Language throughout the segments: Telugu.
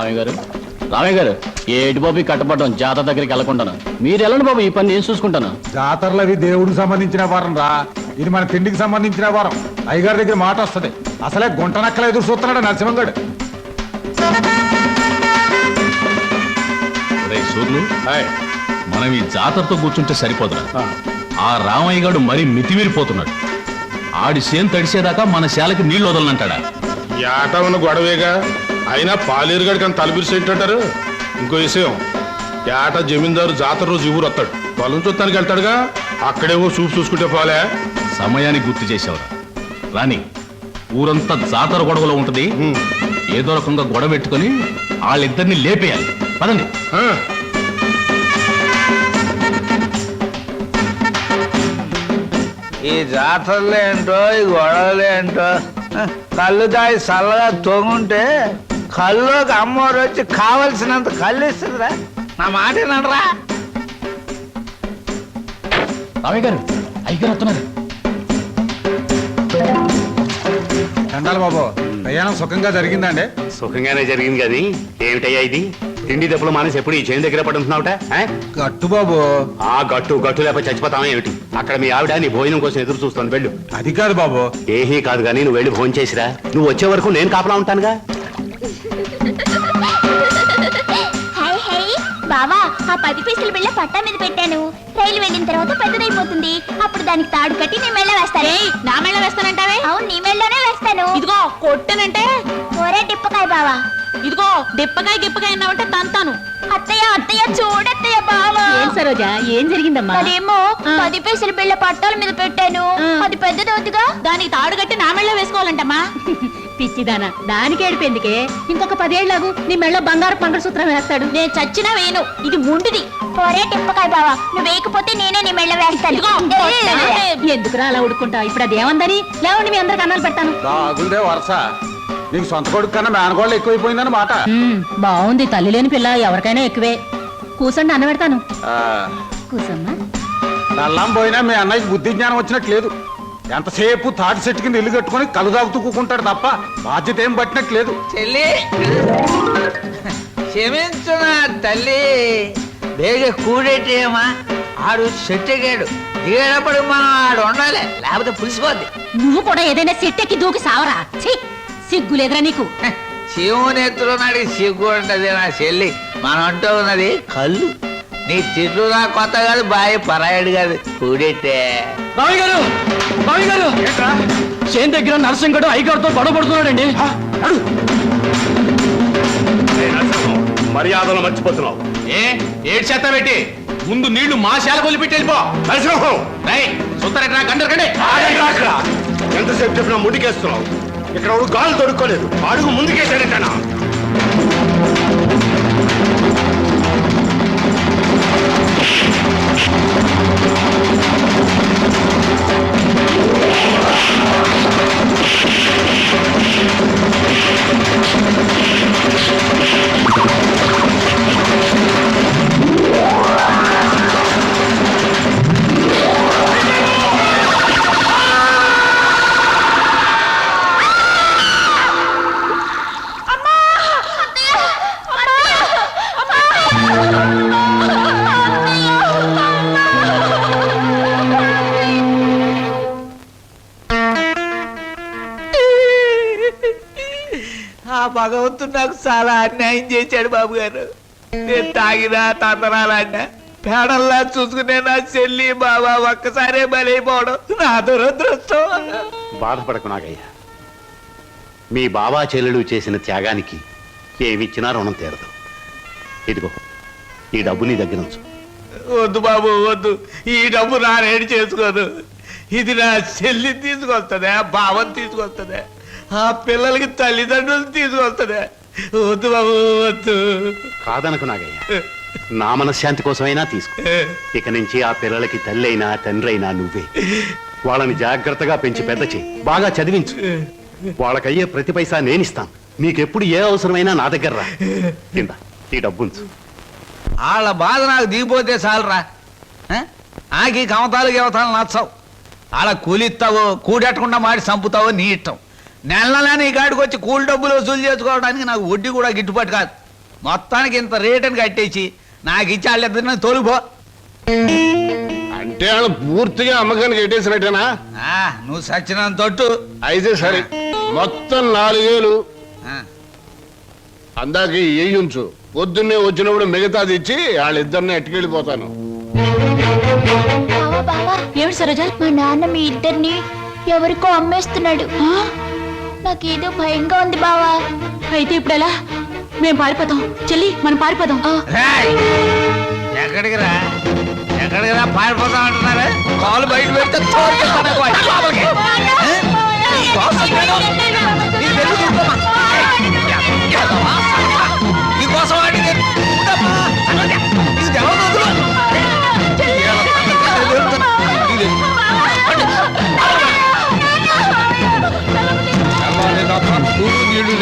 రామయ్య గారు? రామయ్య గారు ఏటి బాబు ఈ కట్టపడడం జాతర దగ్గరికి వెళ్ళకుండాను? మీరు వెళ్ళండి బాబు ఈ పని నేను చూసుకుంటాను. జాతరలు అవి దేవుడికి సంబంధించిన వారం రా. ఇది మన తిండికి సంబంధించిన వారం. అయ్యగారి దగ్గర మాట వస్తది. అసలే గుంట నక్కల ఎదురు చూస్తున్నాడు నరసింహంగడు. సూర్లు మనం ఈ జాతరతో కూర్చుంటే సరిపోదురా. ఆ. రామయ్య గారు మరీ మితిమీరిపోతున్నాడు. ఆడి సేను తడిసేదాకా మన శాలకి నీళ్ళు వదలనంటాడా? ఉన్న గొడవేగా? అయినా పాలేరుగాడికి అంత తలపిరిసేంటారు ఇంకో విషయం ఏట జమీందారు జాతర రోజు ఊరు వస్తాడు. పొలం చూస్తానికి వెళ్తాడుగా? అక్కడేవో చూపు చూసుకుంటే పోలే. సమయానికి గుర్తు చేసావురా రాని ఊరంతా జాతర గొడవలో ఉంటది. ఏదో రకంగా గొడవ పెట్టుకొని వాళ్ళిద్దరిని లేపేయాలి. పదండి. ఈ జాతరలు ఏంటో ఈ గొడవలు ఏంటో హ, కళ్ళు దాయి చల్లగా తొంగుంటే కళ్ళుకి అమ్మవారు వచ్చి కావలసినంత కళ్ళు ఇస్తుందిరా. నా మాట వినరా? రామయ్య గారు అయ్యగారు వస్తున్నారు. చండాలి బాబు ప్రయాణం సుఖంగా జరిగిందండి. సుఖంగానే జరిగింది కానీ ఏమిటయ్యా ఇది? తిండి దెబ్బలు మానేసి ఎప్పుడు ఈ చేను దగ్గర పడుతున్నావుట గట్టు బాబు. ఆ గట్టు గట్టు లేకపోతే చచ్చిపోతావా ఏమిటి? అక్కడ మీ ఆవిడ నీ భోజనం కోసం ఎదురు చూస్తుంది వెళ్ళు. అది కాదు బాబు. ఏహీ కాదు కానీ నువ్వు వెళ్ళి భోజనం చేసిరా. నువ్వు వచ్చే వరకు నేను కాపలా ఉంటానుగా. High high. బావా ఆ పది పైసలు బిళ్ళ పట్టా మీద పెట్టాను. రైలు వెళ్ళిన తర్వాత పెద్దదైపోతుంది. అప్పుడు దానికి తాడు కట్టి నీ మెళ్ళ వేస్తాను. నా మెళ్ళ వేస్తానంటావే? అవును నీ మెళ్ళలోనే వేస్తాను. ఇదిగో కొట్టనంటే? ఒరే టిప్పకాయ బావా. ఇదిగో డిప్పకాయ గిప్పకాయ అన్నావంటే తంతాను. అత్తయ్య అత్తయ్య చూడత్తయ్య బావా. ఏం సరోజా ఏం జరిగిందమ్మా? అదేమో పది పైసలు బిళ్ళ పట్టాల మీద పెట్టాను. అది పెద్దదవుతుగా దానికి తాడు కట్టి నా మెళ్ళ వేసుకోవాలంటమ్మా. పిచ్చిదానా. దానికి ఏడిపోయిందికే ఇంకొక పదేళ్ళకు నీ మెళ్ళ బంగారు మంగళసూత్రం వేస్తాడు. నేను చచ్చినా వేయను. ఇది ముండిది ఒరే టిప్పకాయ బావా నువ్వు వేయకపోతే నేనే నీ మెళ్ళ వేస్తాను. ఎందుకురా అలా ఉడుకుంటా ఇప్పుడు అది ఏమందని? లేవండి మీ అందరికి అన్నాలు పెడతాను. బాగుందే వరుస. నీకు సొంత కొడుకు కన్నా మేనగోళ్ళు ఎక్కువైపోయిందని మాట. బాగుంది. తల్లి లేని పిల్ల ఎవరికైనా ఎక్కువే. కూసండి అన్న పెడతాను. ఆ, కూసమ్మా. నల్లం పోయినా మీ అన్నయ్యకి బుద్ధి జ్ఞానం వచ్చినట్టు లేదు. ఎంతసేపు తాటి చెట్టు కింద ఇల్లు కట్టుకొని కలు తాగుతూ కూకుంటాడు తప్ప బాధ్యత ఏం పట్టినట్టు లేదు. చెల్లి! క్షమించు నా తల్లి! బేగ కూడేటేమా? ఆడు చెట్టెగాడు. దిగేటప్పుడు మనం ఆడు ఉండాలి. లేకపోతే పులిసిపోద్ది. నువ్వు కూడా ఏదైనా సెట్టెక్కి దూకి సావరా? సిగ్గులేదురా నీకు. శివుని ఎత్తులో నాడికి సిగ్గు ఉంటది నా చెల్లి. మనం అంటూ ఉన్నది కళ్ళు. నీ తిట్లు నా కొత్త కాదు బాయ్ పరాయడు కాదు. కూడెట్టే రామయ్య గారు రామయ్య గారు. చేను దగ్గర గొడవ పడుతున్నాడండి. మర్యాదలు మర్చిపోతున్నావు. ఏ? ఏడు చేత పెట్టి? ముందు నీళ్ళు మా శాల కొలిపెట్టి వెళ్ళిపో. నరసింహం! రై. ఎంతసేపు చెప్పినా ముందుకేస్తున్నావు ఇక్కడ గాలు దొరుకోలేదు అడుగు ముందుకేసాడేటనా Thank ఆ భగవంతుడు నాకు చాలా అన్యాయం చేశాడు బాబు గారు. నేను తాగినా తందనాలన్నా పేడల్లా చూసుకునే నా చెల్లి బాబా ఒక్కసారే బలైపోవడం నా దురదృష్టం. బాధపడకు నాగయ్య. మీ బాబా చెల్లెలు చేసిన త్యాగానికి ఏమిచ్చినా రుణం తీరదు. ఇదిగో ఈ డబ్బు నీ దగ్గర ఉంచు. వద్దు బాబు వద్దు. ఈ డబ్బు నా రేడి చేసుకోదు. ఇది నా చెల్లి తీసుకొస్తుందా బావని తీసుకొస్తుందా. ఆ పిల్లలకి తల్లిదండ్రులు తీసుకొస్తుందా వద్దు బాబు వద్దు. కాదనకు నాగయ్య. నా మనశ్శాంతి కోసమైనా తీసుకో. ఇక నుంచి ఆ పిల్లలకి తల్లి అయినా తండ్రి అయినా నువ్వే. వాళ్ళని జాగ్రత్తగా పెంచి పెద్ద చేయి. బాగా చదివించు. వాళ్ళకయ్యే ప్రతి పైసా నేనిస్తాను. నీకెప్పుడు ఏ అవసరమైనా నా దగ్గర రా. కింద ఈ డబ్బుంచు. వాళ్ళ బాధ నాకు దిగిపోతే చాలరా. ఈ కమతాలు గవతాలు నచ్చవు. వాళ్ళ కూలిస్తావో కూడెట్టకుండా మాడి చంపుతావో నీ ఇష్టం. నెల నెల నీ కాడికి వచ్చి కూల్ డబ్బులు వసూలు చేసుకోవడానికి నాకు వడ్డీ కూడా గిట్టుబాటు కాదు. మొత్తానికి ఇంత రేటుని కట్టేసి నాకు ఇచ్చి వాళ్ళిద్దరిని తోలిపో అంటే వాళ్ళు పూర్తిగా అమ్మకానికి ఎట్టేసినట్టేనా ఆ, నువ్వు సచ్చినంత తొట్టు. అయితే సరే మొత్తం నాలుగేలు ఆ, అందాక ఉంచు. పొద్దున్నే వచ్చినప్పుడు మిగతాది ఇచ్చి వాళ్ళిద్దరిని ఎట్టుకెళ్ళిపోతాను. బావా బావా. ఏమిటి సరోజ? మా నాన్న మీ ఇద్దరిని ఎవరికో అమ్మేస్తున్నాడు. నాకేదో భయంగా ఉంది బావా అయితే ఇప్పుడు ఎలా మేము పారిపోతాం చెల్లి మనం పారిపోదాం రేయ్! ఎక్కడికి రా ఎక్కడికి రా పారిపోతాం అంటున్నారు కాలు బయట పెడితే లోపలికి. ఏ? ఎదవా,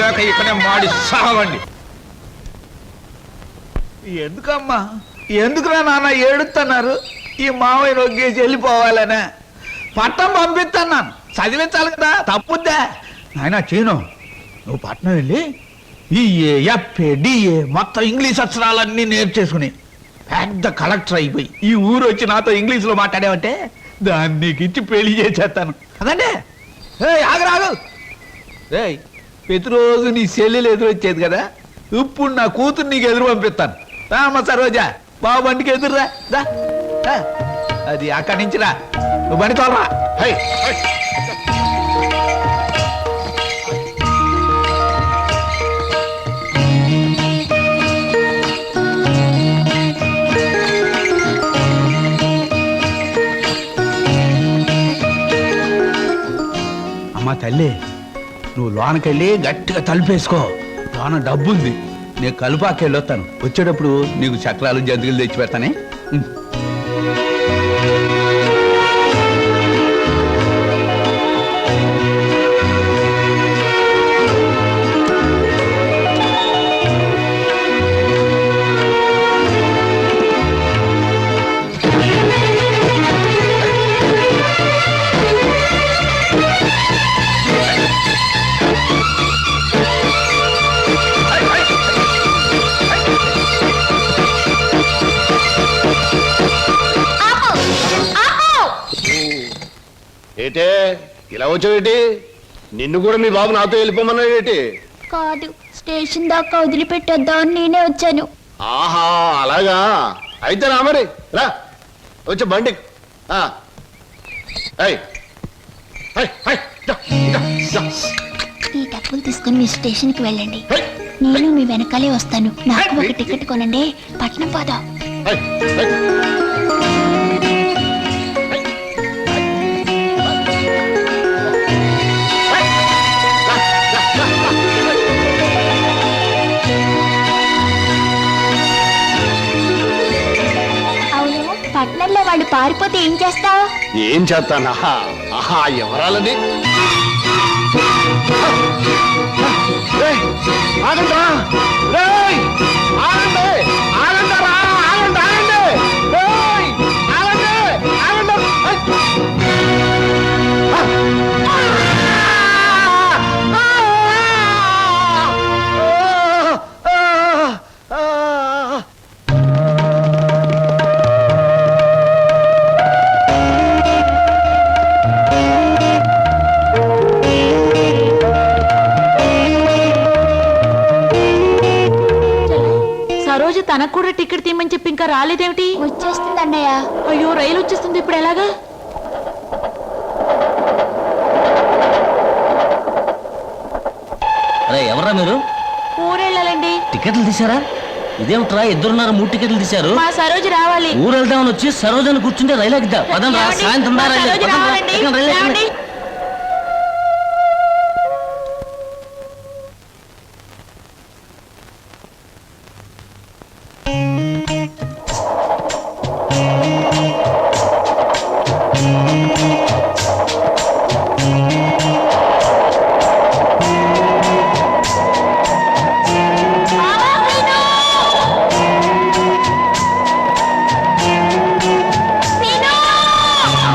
లేక ఇక్కడే మాడి సావండి. ఎందుకమ్మా? ఎందుకురా నాన్న ఏడుస్తున్నారు ఈ మావయ్య నొగ్గేసి వెళ్ళిపోవాలనే. పట్టం పంపిస్తున్నాను చదివించాలి కదా తప్పుద్దా? నాయన చీను. నువ్వు పట్నం వెళ్ళి ఈ ఎఫ్ఏ డిఏ మొత్తం ఇంగ్లీష్ అక్షరాలన్నీ నేర్చేసుకుని పెద్ద కలెక్టర్ అయిపోయి ఈ ఊరు వచ్చి నాతో ఇంగ్లీష్లో మాట్లాడావంటే దాన్ని నీకు ఇచ్చి పెళ్ళి చేసేస్తాను. అదండి? ఏ ఆగరాగు రేయ్ ప్రతిరోజు నీ సెల్లెలు ఎదురొచ్చేది కదా? ఇప్పుడు నా కూతురు నీకు ఎదురు పంపిస్తాను. రామ సరోజా బాబు బండికి ఎదురురా. దా. అది అక్కడి నుంచి రా. నువ్వు బండి తోలరా. High, high. అమ్మా తల్లి నువ్వు లోనకెళ్ళి గట్టిగా తలుపేసుకో. లోన డబ్బుంది. నేను కలుపాకెళ్ళొస్తాను వచ్చేటప్పుడు నీకు చక్రాలు జంతికలు తెచ్చి పెడతానే. ఇలా వచ్చావేటి? నిన్ను కూడా మీ బాబు నాతో వెళ్ళిపోమన్నాడు ఏంటి? కాదు స్టేషన్ దాకా వదిలిపెట్టొద్దామని నేనే వచ్చాను. ఆహా అలాగా? అయితే రా మరి రా. వచ్చే బండి. ఆ. ఏయ్. ఏయ్, ఏయ్, దా, దా, దా. ఈ డబ్బులు తీసుకుని మీ స్టేషన్కి వెళ్ళండి. ఏయ్, నేను మీ వెనకాలే వస్తాను. నాకు ఒక టికెట్ కొనండి. పట్నం పోదాం. ఏయ్, ఏయ్. వాళ్ళు పారిపోతే ఏం చేస్తావు? ఏం చేస్తానా? ఆహా ఎవరాలని ఏయ్, ఆగండి! సరోజ తనకు కూడా టికెట్ తీయమని చెప్పి ఇంకా రాలేదేమిటి? వచ్చేస్తుంది అన్నయ్య. అయ్యో రైలు వచ్చేస్తుంది ఇప్పుడు ఎలాగా? అరే ఎవరా మీరు? ఊరెళ్ళాలండి. టికెట్లు తీసారా ఇదేమిట్రా ఇద్దరున్నారు మూడు టికెట్లు తీశారు? మా సరోజ రావాలి. ఊరు వెళ్దామని వచ్చి సరోజని కూర్చుంటే రైలు రా ఏమండి? సాయంత్రం రా రైలు. రా. ఎక్కండి, రైలు ఎక్కండి.